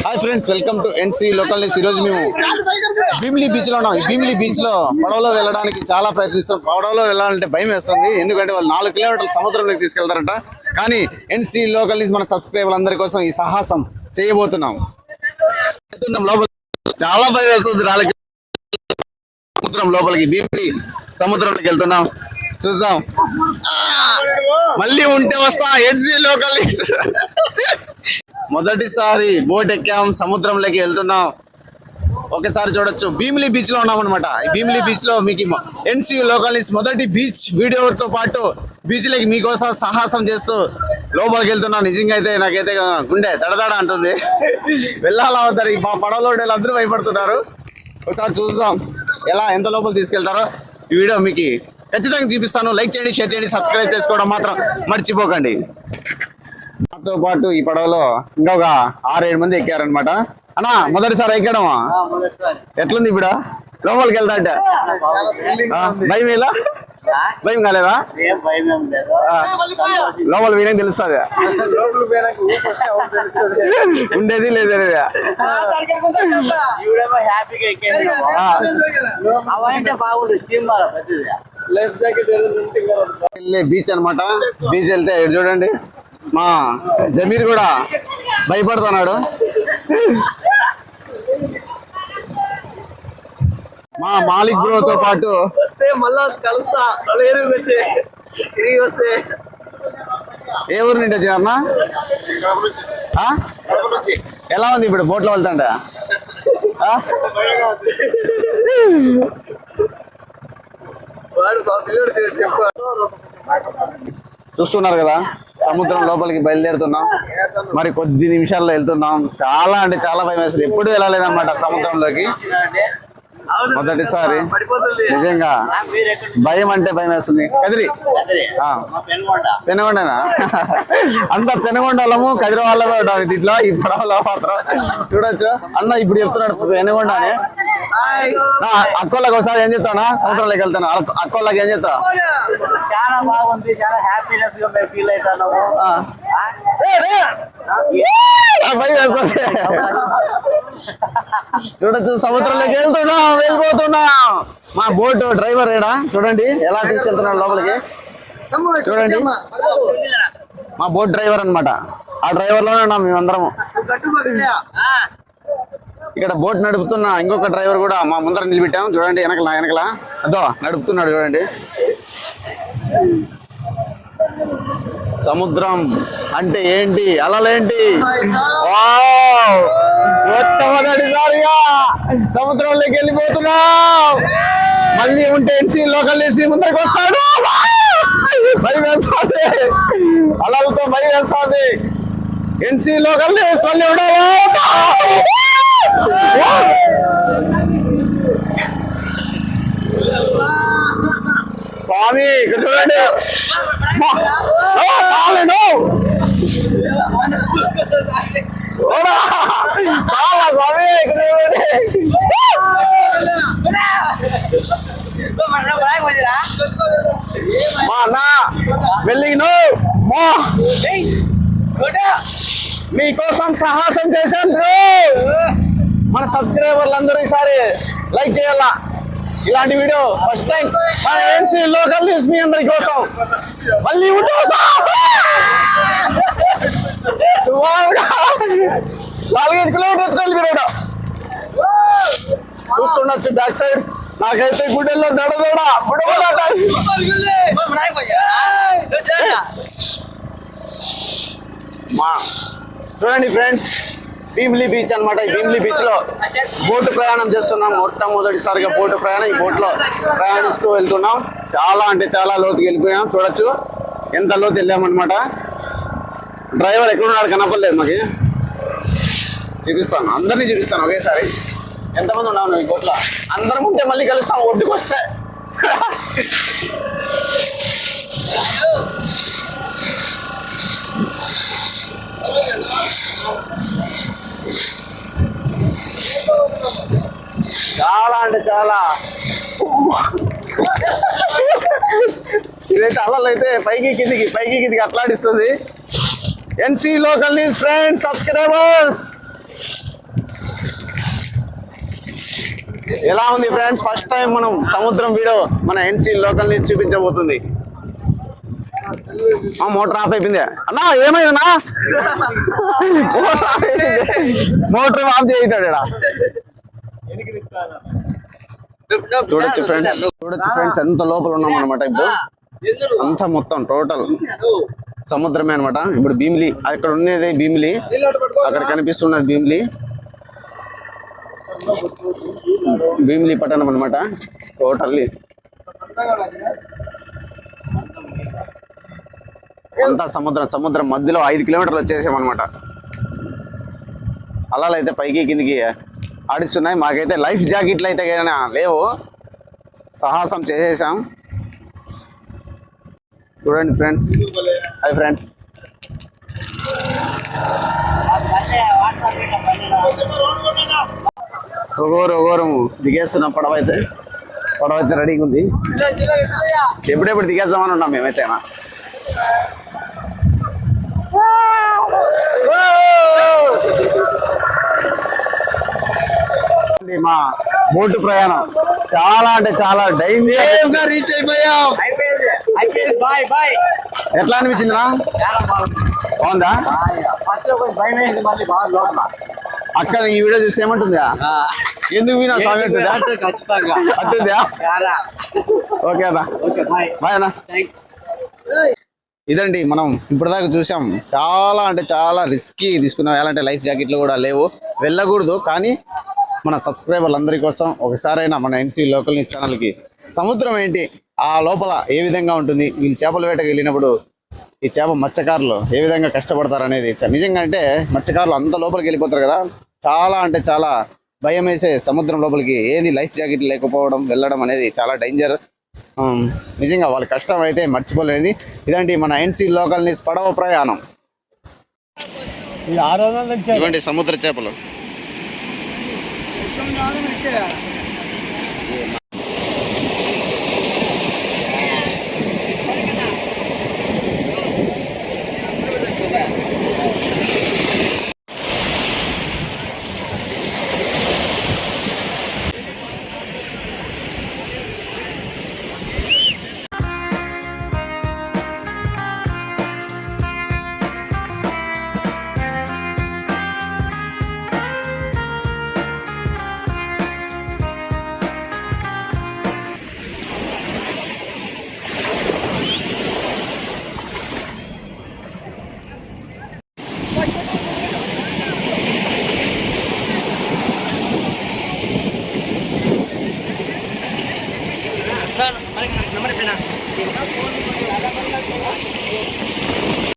Hi friends welcome to NC local news ఈరోజు మేము భీమిలీ బీచ్లో ఉన్నాం. భీమిలీ బీచ్లో పడవలో వెళ్ళడానికి చాలా ప్రయత్నిస్తాం. పడవలో వెళ్ళాలంటే భయం వేస్తుంది. ఎందుకంటే వాళ్ళు నాలుగు కిలోమీటర్ల సముద్రంలోకి తీసుకెళ్తారట. కానీ ఎన్సీ లోకల్ న్యూస్ మన సబ్స్క్రైబర్ అందరి కోసం ఈ సాహసం చేయబోతున్నాం. లోపల. చాలా భయం వేస్తుంది నాలుగు సముద్రం లోపలికి భీమిలీ సముద్రంలోకి వెళ్తున్నాం. చూద్దాం. మళ్ళీ ఉంటే వస్తా. ఎన్సీ లోకల్ న్యూస్ మొదటిసారి బోట్ ఎక్కాం సముద్రంలోకి వెళ్తున్నాం. ఒకసారి చూడొచ్చు. భీమిలి బీచ్లో ఉన్నాం అనమాట భీమిలి బీచ్లో మీకు ఎన్సీ లోకల్స్ మొదటి బీచ్ వీడియోతో పాటు బీచ్ లకి మీకోసం సాహసం చేస్తూ లోపలికి వెళ్తున్నాను నిజంగా అయితే నాకైతే గుండె దడదడ అంటుంది. వెళ్ళాలా అవుతారు మా పడవలో వాళ్ళు అందరూ భయపడుతున్నారు. ఒకసారి చూద్దాం ఎలా ఎంత లోపల తీసుకెళ్తారో ఈ వీడియో మీకు ఖచ్చితంగా చూపిస్తాను. లైక్ చేయండి షేర్ చేయండి సబ్స్క్రైబ్ చేసుకోవడం మాత్రం మర్చిపోకండి. నాతో పాటు ఈ పడవలో ఇంకొక ఆరేడు మంది ఎక్కారనమాట అన్నా మొదటిసారి ఎక్కడమా ఎట్లుంది ఇప్పుడు? లోపలికి భయం ఎలా భయం కాలేదా? ఏం భయం ఏం లేదు. ఆ, లోపల వీరేం తెలుస్తుంది? ఉండేది వెళ్ళే బీచ్ అన్నమాట. బీచ్ వెళ్తే చూడండి? మా జమీర్ కూడా భయపడుతున్నాడు. మా మాలిక్ బ్రోతో పాటు వస్తే మళ్ళా కలుస్తా. తిరిగి వస్తే. ఏ ఊరు నుండి వచ్చారన్నా? ఎలా ఉంది ఇప్పుడు బోట్లో చెప్పు చూస్తున్నారు కదా? సముద్రం లోపలికి బయలుదేరుతున్నాం. మరి కొద్ది నిమిషాల్లో వెళ్తున్నాం. చాలా అంటే చాలా భయం వేస్తుంది. ఎప్పుడు వెళ్ళలేదన్నమాట సముద్రంలోకి. మొదటిసారి. నిజంగా భయం అంటే భయం వేస్తుంది. కదిరి. ఆ. పెనగొండనా? అంత పెనగొండలము కదిరి వాళ్ళ దీంట్లో ఈ పడవలో మాత్రం చూడొచ్చు. అన్న ఇప్పుడు చెప్తున్నాడు పెనగొండ అని అక్కోళ్ళకి ఒకసారి ఏం చెప్తానా సముద్రంలోకి వెళ్తాను. అక్క- అక్కోళ్ళకి ఏం చెప్తా చాలా బాగుంది చాలా హ్యాపీనెస్గా మేము ఫీల్ వేస్తుంది చూడొచ్చు సముద్రంలోకి వెళ్తున్నాం వెళ్ళిపోతున్నాం. మా బోట్ డ్రైవర్ ఏడా? చూడండి ఎలా తీసుకెళ్తున్నాడు లోపలికి? చూడండి. మా బోట్ డ్రైవర్ అన్నమాట. ఆ డ్రైవర్లోనే ఉన్నాం మేమందరము. ఇక్కడ బోట్ నడుపుతున్న ఇంకొక డ్రైవర్ కూడా మా ముందర నిలబెట్టాం. చూడండి వెనకల వెనకల. అదో నడుపుతున్నాడు చూడండి. సముద్రం అంటే ఏంటి? అలలేంటి? వావ్! మొట్టమొదటిసారిగా సముద్రంలోకి వెళ్ళిపోతున్నాం. మళ్ళీ ఉంటే ఎన్సీ లోకల్ ఎన్సీ ముందరికి వస్తాడు. భయం వేస్తుంది అలలతో భయం వేస్తుంది ఎన్సీ లోకల్ మళ్ళీ ఉండాలా. స్వామి ఇక్కడ చూడండి స్వామి ఇక్కడ చూడండి మా అన్న వెళ్ళిను మా మీకోసం సాహసం చేశాను మన సబ్స్క్రైబర్లు అందరూ ఈసారి లైక్ చేయాలా? ఇలాంటి వీడియో ఫస్ట్ టైం మన ఏఎన్సీ లోకల్ న్యూస్ మీ అందరి కోసం. మళ్ళీ ఉంటుంది నాలుగైదు కిలోమీటర్స్ వెళ్ళిపోయాడు చూస్తుండొచ్చు బ్యాక్ సైడ్. నాకైతే గుడ్డెల్లో దడ దడ బుడబుడ మా చూడండి ఫ్రెండ్స్. భీమిలీ బీచ్ అనమాట ఈ భీమిలీ బీచ్లో బోటు ప్రయాణం చేస్తున్నాం. మొట్టమొదటిసారిగా బోటు ప్రయాణం. ఈ బోట్లో ప్రయాణిస్తూ వెళ్తున్నాం. చాలా అంటే చాలా లోతుకి వెళ్ళిపోయాం. చూడొచ్చు. ఎంత లోతు వెళ్ళామన్నమాట డ్రైవర్ ఎక్కడున్నాడు కనపడలేదు మాకు. చూపిస్తాను. అందరినీ చూపిస్తాను ఒకేసారి. ఎంతమంది ఉన్నావు నువ్వు ఈ బోట్లో? అందరం ఉంటే మళ్ళీ కలుస్తాం. ఒడ్డుకు వస్తే అంటే చాలా. ఇదైతే అలలు అయితే పైకి కిందికి పైకి కిందికి అట్లాడిస్తుంది NC local news friends subscribers! ఎలా ఉంది ఫ్రెండ్స్? ఫస్ట్ టైం మనం సముద్రం వీడో మన ఎన్సి లోకల్ న్యూస్ చూపించబోతుంది. మోటార్ ఆఫ్ అయిపోయింది. అన్నా ఏమైందన్నా మోటార్ ఆఫ్ మోటార్ ఆఫ్ చేయితాడు చూడొచ్చు ఫ్రెండ్స్. చూడొచ్చు ఫ్రెండ్స్. ఎంత లోపల ఉన్నాం అనమాట ఇప్పుడు. అంతా మొత్తం టోటల్. సముద్రమే అనమాట ఇప్పుడు భీమిలి అక్కడ ఉండేది భీమిలి. అక్కడ కనిపిస్తున్నది భీమిలి. భీమిలి పట్టణం అనమాట టోటల్లీ అంతా సముద్రం సముద్రం మధ్యలో ఐదు కిలోమీటర్లు వచ్చేసామన్నమాట. అలలు అయితే పైకి కిందికి. ఆడిస్తున్నాయి. మాకైతే లైఫ్ జాకెట్లు అయితే కానీ లేవు. సాహసం చేసేసాం. చూడండి ఫ్రెండ్స్. Hi friends. ఒగోరు ఒగోరు దిగేస్తున్నాం పడవ అయితే. పడవ అయితే రెడీగా ఉంది. ఎప్పుడెప్పుడు దిగేద్దామని ఉన్నాం మేమైతే ఇది మా బోటు ప్రయాణం. చాలా అంటే చాలా డైంజర్ రీచ్ అయిపోయాం. ఎట్లా అనిపించిందినా చాలా బాగుంది. బాగుందా? ఫస్ట్ కొంచెం భయం అయింది మళ్ళీ బాగా లోపల. అక్క ఈ వీడియో చూసి ఏమంటుందా? ఎందుకు వినా స్వామి ఖచ్చితంగా. అంటుందా చాలా ఓకే అన్న. Okay bye. బాయ్ అన్న. థ్యాంక్స్ ఇదండి మనం ఇప్పటిదాకా చూసాం. చాలా అంటే చాలా రిస్కీ తీసుకున్నాం. ఎలాంటి లైఫ్ జాకెట్లు కూడా లేవు. వెళ్ళకూడదు కానీ మన సబ్స్క్రైబర్లు అందరి కోసం ఒకసారైనా మన ఎన్సీ లోకల్ న్యూస్ ఛానల్కి సముద్రం ఏంటి? ఆ లోపల ఏ విధంగా ఉంటుంది? వీళ్ళు చేపల వేటకి వెళ్ళినప్పుడు ఈ చేప మత్స్యకారులు ఏ విధంగా కష్టపడతారు అనేది నిజంగా అంటే మత్స్యకారులు అంత లోపలికి వెళ్ళిపోతారు కదా? చాలా అంటే చాలా భయం వేసే సముద్రం లోపలికి ఏది లైఫ్ జాకెట్ లేకపోవడం వెళ్ళడం అనేది చాలా డేంజర్. నిజంగా వాళ్ళ కష్టం అయితే మర్చిపోలేనిది. ఇదండి మన ఎన్సీ లోకల్ న్యూస్ పడవ ప్రయాణం. ఇవ్వండి సముద్ర చేపలు. ഒന്നും ആരും